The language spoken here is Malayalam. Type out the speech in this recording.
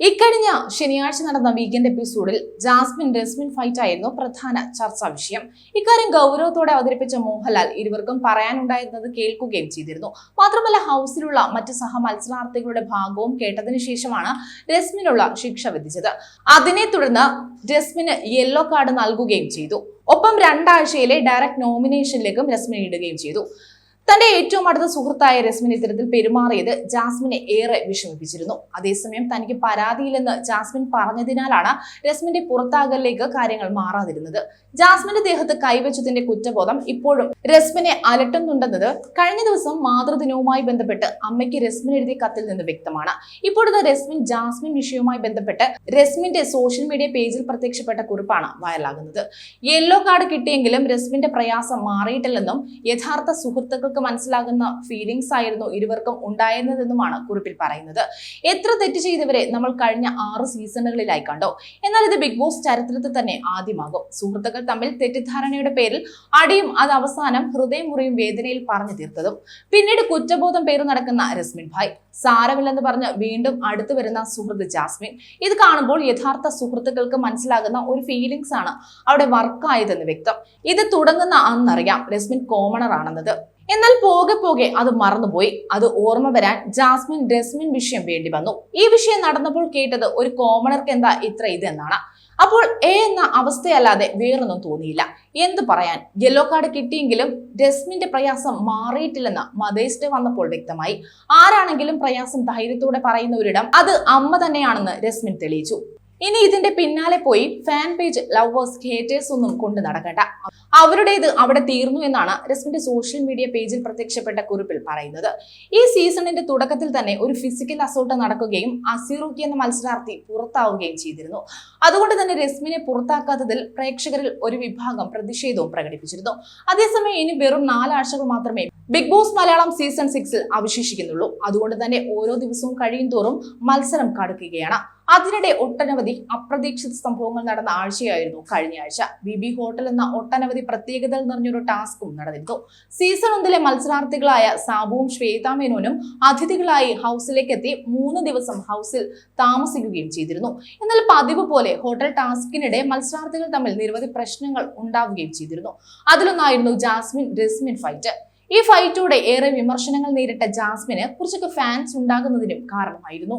ഇക്കഴിഞ്ഞ ശനിയാഴ്ച നടന്ന വീക്കെൻഡ് എപ്പിസോഡിൽ ജാസ്മിൻ ഡസ്മിൻ ഫൈറ്റ് ആയിരുന്നു പ്രധാന ചർച്ചാ വിഷയം. ഇക്കാര്യം ഗൗരവത്തോടെ അവതരിപ്പിച്ച മോഹൻലാൽ ഇരുവർക്കും പറയാനുണ്ടായിരുന്നത് കേൾക്കുകയും ചെയ്തിരുന്നു. മാത്രമല്ല ഹൗസിലുള്ള മറ്റ് സഹ മത്സരാർത്ഥികളുടെ ഭാഗവും കേട്ടതിനു ശേഷമാണ് രസ്മിനുള്ള ശിക്ഷ വിധിച്ചത്. അതിനെ തുടർന്ന് രസ്മിന് യെല്ലോ കാർഡ് നൽകുകയും ചെയ്തു. ഒപ്പം രണ്ടാഴ്ചയിലെ ഡയറക്റ്റ് നോമിനേഷനിലേക്കും രസ്മിനെ ഇടുകയും ചെയ്തു. തന്റെ ഏറ്റവും അടുത്ത സുഹൃത്തായ രസ്മിൻ ഇത്തരത്തിൽ പെരുമാറിയത് ജാസ്മിനെ ഏറെ വിഷമിപ്പിച്ചിരുന്നു. അതേസമയം തനിക്ക് പരാതിയില്ലെന്ന് ജാസ്മിൻ പറഞ്ഞതിനാലാണ് രസ്മിന്റെ പുറത്താകലിലേക്ക് കാര്യങ്ങൾ മാറാതിരുന്നത്. ജാസ്മിന്റെ ദേഹത്ത് കൈവച്ചതിന്റെ കുറ്റബോധം ഇപ്പോഴും രസ്മിനെ അലട്ടുന്നുണ്ടെന്നത് കഴിഞ്ഞ ദിവസം മാതൃദിനവുമായി ബന്ധപ്പെട്ട് അമ്മയ്ക്ക് രസ്മിൻ എഴുതിയ കത്തിൽ നിന്ന് വ്യക്തമാണ്. ഇപ്പോഴത്തെ രസ്മിൻ ജാസ്മിൻ വിഷയവുമായി ബന്ധപ്പെട്ട് രസ്മിന്റെ സോഷ്യൽ മീഡിയ പേജിൽ പ്രത്യക്ഷപ്പെട്ട കുറിപ്പാണ് വൈറലാകുന്നത്. യെല്ലോ കാർഡ് കിട്ടിയെങ്കിലും രസ്മിന്റെ പ്രയാസം മാറിയിട്ടില്ലെന്നും യഥാർത്ഥ സുഹൃത്തുക്കൾക്ക് മനസ്സിലാകുന്ന ഫീലിംഗ്സ് ആയിരുന്നു ഇരുവർക്കും ഉണ്ടായിരുന്നതെന്നുമാണ് കുറിപ്പിൽ പറയുന്നത്. എത്ര തെറ്റ് ചെയ്തവരെ നമ്മൾ കഴിഞ്ഞ ആറ് സീസണുകളിലായി കണ്ടോ? എന്നാൽ ഇത് ബിഗ് ബോസ് ചരിത്രത്തിൽ തന്നെ ആദ്യമാകും. സുഹൃത്തുക്കൾ തമ്മിൽ തെറ്റിദ്ധാരണയുടെ പേരിൽ അടിയും അത് അവസാനം ഹൃദയമുറിയും വേദനയിൽ പറഞ്ഞു തീർത്തതും പിന്നീട് കുറ്റബോധം പേര് നടക്കുന്ന രസ്മിൻ ഭായ്. സാരമില്ലെന്ന് പറഞ്ഞ് വീണ്ടും അടുത്തു വരുന്ന സുഹൃത്ത് ജാസ്മിൻ. ഇത് കാണുമ്പോൾ യഥാർത്ഥ സുഹൃത്തുക്കൾക്ക് മനസ്സിലാകുന്ന ഒരു ഫീലിംഗ്സ് ആണ് അവിടെ വർക്കായതെന്ന് വ്യക്തം. ഇത് തുടങ്ങുന്ന അന്നറിയാം രസ്മിൻ കോമണർ ആണെന്നത്. എന്നാൽ പോകെ പോകെ അത് മറന്നുപോയി. അത് ഓർമ്മ വരാൻ ജാസ്മിൻ ഡെസ്മിൻ വിഷയം വേണ്ടി വന്നു. ഈ വിഷയം നടന്നപ്പോൾ കേട്ടത് ഒരു കോമണർക്ക് എന്താ ഇത്ര ഇത് എന്നാണ്. അപ്പോൾ എ എന്ന അവസ്ഥയല്ലാതെ വേറൊന്നും തോന്നിയില്ല. എന്ത് പറയാൻ? യെല്ലോ കാർഡ് കിട്ടിയെങ്കിലും ഡെസ്മിന്റെ പ്രയാസം മാറിയിട്ടില്ലെന്ന് മദേഴ്സ് വന്നപ്പോൾ വ്യക്തമായി. ആരാണെങ്കിലും പ്രയാസം ധൈര്യത്തോടെ പറയുന്ന ഒരിടം അത് അമ്മ തന്നെയാണെന്ന് രസ്മിൻ തെളിയിച്ചു. ഇനി ഇതിന്റെ പിന്നാലെ പോയി ഫാൻ പേജ് ലവേഴ്സ് ഹേറ്റേഴ്സ് ഒന്നും കൊണ്ട് നടക്കണ്ട. അവരുടേത് അവിടെ തീർന്നു എന്നാണ് രസ്മിന്റെ സോഷ്യൽ മീഡിയ പേജിൽ പ്രത്യക്ഷപ്പെട്ട കുറിപ്പിൽ പറയുന്നത്. ഈ സീസണിന്റെ തുടക്കത്തിൽ തന്നെ ഒരു ഫിസിക്കൽ അസോൾട്ട് നടക്കുകയും അസീറൂക്കി എന്ന മത്സരാർത്ഥി പുറത്താവുകയും ചെയ്തിരുന്നു. അതുകൊണ്ട് തന്നെ രസ്മിനെ പുറത്താക്കാത്തതിൽ പ്രേക്ഷകരിൽ ഒരു വിഭാഗം പ്രതിഷേധവും പ്രകടിപ്പിച്ചിരുന്നു. അതേസമയം ഇനി വെറും നാലാഴ്ചകൾ മാത്രമേ ബിഗ് ബോസ് മലയാളം സീസൺ സിക്സിൽ അവശേഷിക്കുന്നുള്ളൂ. അതുകൊണ്ട് തന്നെ ഓരോ ദിവസവും കഴിയും തോറും മത്സരം കടുക്കുകയാണ്. അതിനിടെ ഒട്ടനവധി അപ്രതീക്ഷിത സംഭവങ്ങൾ നടന്ന ആഴ്ചയായിരുന്നു കഴിഞ്ഞ ആഴ്ച. ബി ബി ഹോട്ടൽ എന്ന ഒട്ടനവധി പ്രത്യേകതകൾ നിറഞ്ഞൊരു ടാസ്കും നടന്നിരുന്നു. സീസൺ ഒന്നിലെ മത്സരാർത്ഥികളായ സാബുവും ശ്വേതാ മേനോനും അതിഥികളായി ഹൗസിലേക്ക് എത്തി മൂന്ന് ദിവസം ഹൗസിൽ താമസിക്കുകയും ചെയ്തിരുന്നു. എന്നാൽ പതിവ് പോലെ ഹോട്ടൽ ടാസ്കിനിടെ മത്സരാർത്ഥികൾ തമ്മിൽ നിരവധി പ്രശ്നങ്ങൾ ഉണ്ടാവുകയും ചെയ്തിരുന്നു. അതിലൊന്നായിരുന്നു ജാസ്മിൻ രസ്മിൻ ഫൈറ്റ്. ഈ ഫൈറ്റോടെ ഏറെ വിമർശനങ്ങൾ നേരിട്ട ജാസ്മിന് കുറച്ചൊക്കെ ഫാൻസ് ഉണ്ടാകുന്നതിനും കാരണമായിരുന്നു.